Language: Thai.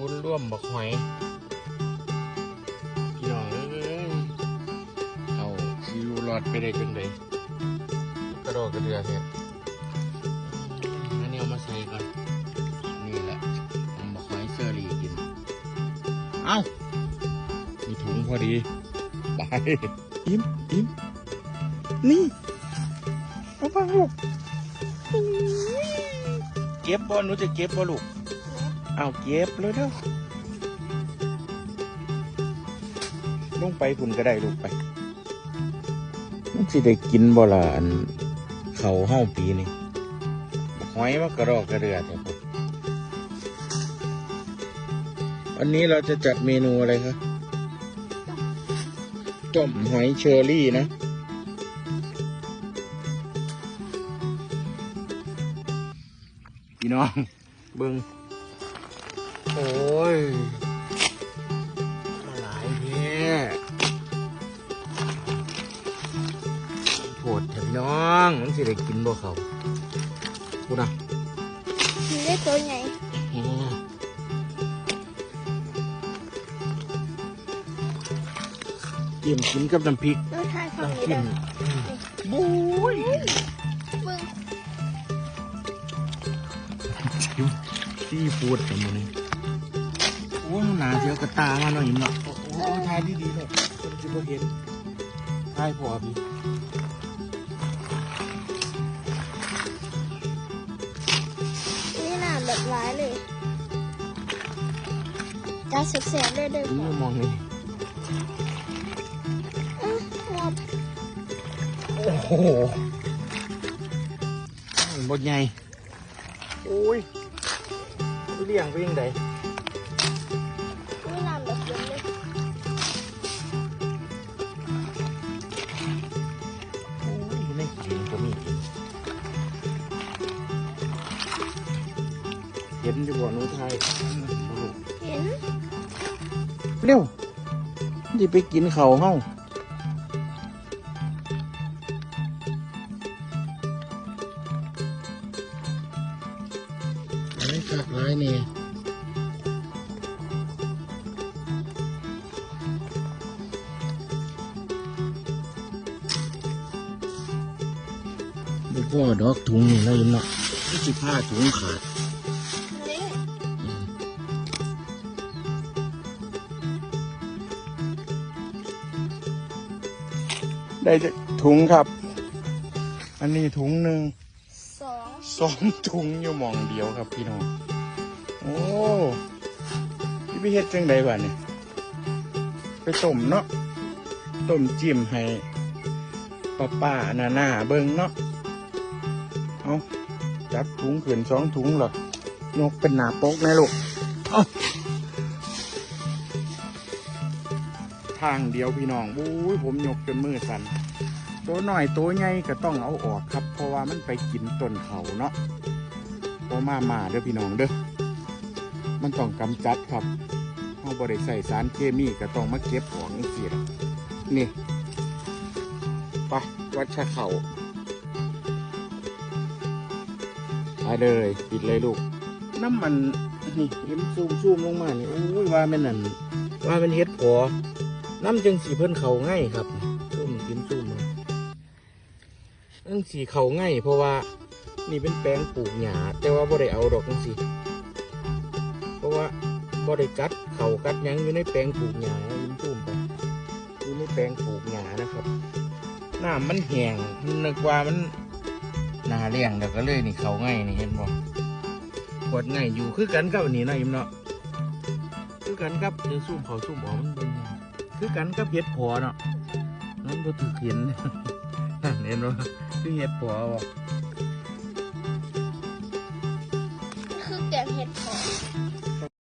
วุ้นร่วมบักหอยพี่น้องเอ้ยเอาชิวรอดไปได้จังไดกระโดดกระเดือเนี่ยอันนี้เอามาใส่ก่อนนี่แหละผมบักหอยเซอรี่กินเอ้ามีถุงพอดีไปอิ่มอิ่มนี่เอาไปลูกเก็บบอลหนูจะเก็บบอลลูก เอาเก็บเลยเด้อลงไปพุ่นก็ได้ลูกไปมันสิได้กินบ่ล่ะอันเขาเฮาปีนี้บักหอยมากระรอกกระเรือแต่ผมวันนี้เราจะจัดเมนูอะไรคะต้มหอยเชอรี่นะ พี่น้อง เบิง โอ้ยมาหลายแท้โผดเถอะพี่น้อง มันสิได้กินบ่เขาพูดนะมีได้ตัวใหญ่เกี่ยมกินกับน้ำพริกดูท่าทางน้ำนี้จิ้ได้มบุ้ยมึงจิ้มซีฟู้ดกันมาเลยโอ้ ยหนาเสียวกระตามาหน่อยเนาะโอ้โหทายดีๆเลยคนจะบ่เห็นทายพอพี่นี่น่าแบบร้ายเลยจ้าเสียบๆด้วยเด้อนี่มองนี่อื้อหมดโอ้โหบดใหญ่โอ้ยเลี้ยงไปยังไง ห็นดีกว่าหนูไทยเห็นเร็วจะไปกินเขาวเฮ้าไม่ขักร้ายเนี่ยดูพ่อดอกถุงนี่แล้วยังเนาะสิผ้าถุงขาด ได้จากถุงครับ อันนี้ถุงหนึ่งสองสองถุงอยู่มองเดียวครับพี่น้อง โอ้พี่ไปเฮ็ดจังไดบ้าเนี่ยไปต้มเนาะต้มจิ้มให้ป้าป้าหน้าหน้าเบิ่งเนาะเอาจับถุงขืนสองถุงเหรอนกเป็นหนาปกนะลูก ทางเดียวพี่น้องบู้ยผมยกจนมือสั่นตัวหน่อยตัวใหญ่ก็ต้องเอาออกครับ เพราะว่ามันไปกินต้นเขาเนาะพอมามาเด้อพี่น้องเด้อมันต้องกำจัดครับเราบริใส่สารเคมีก็ต้องมาเก็บของนี่สิล่ะนี่ไปวัดชะเขาไปเลยปิดเลยลูก น้ำมันนี่เห็นซูมซูมลงมานี่โอ้ยว่าแม่นนั่นว่าเป็นเฮ็ดพอ น้ำจังสีเพิ่นเขาง่ายครับซูมกินซูมมานั่นสีเขาง่ายเพราะว่านี่เป็นแปลงปลูกหญ้าแต่ว่าบ่ได้เอาดอกจังสีเพราะว่าบ่ได้กัดเขากัดยังอยู่ในแปลงปลูกหญ้ายิ้มตุ้มไปอยู่ในแปลงปลูกหญ้านะครับน้ำมันแห้งนึกว่ามันนาเลี้ยงแล้วก็เลยนี่เขาง่ายนี่เห็นบ่กดง่ายอยู่คือกันกับอันนี้นะยิมเนาะคือกันกับเดี๋ยวซุ่มเขาซุ่มออกมันเป็น คือกันกับเห็ดผอเนาะนั่นบ่ถือเห็นนั่นเห็นว่าคือเห็ดผัวบ่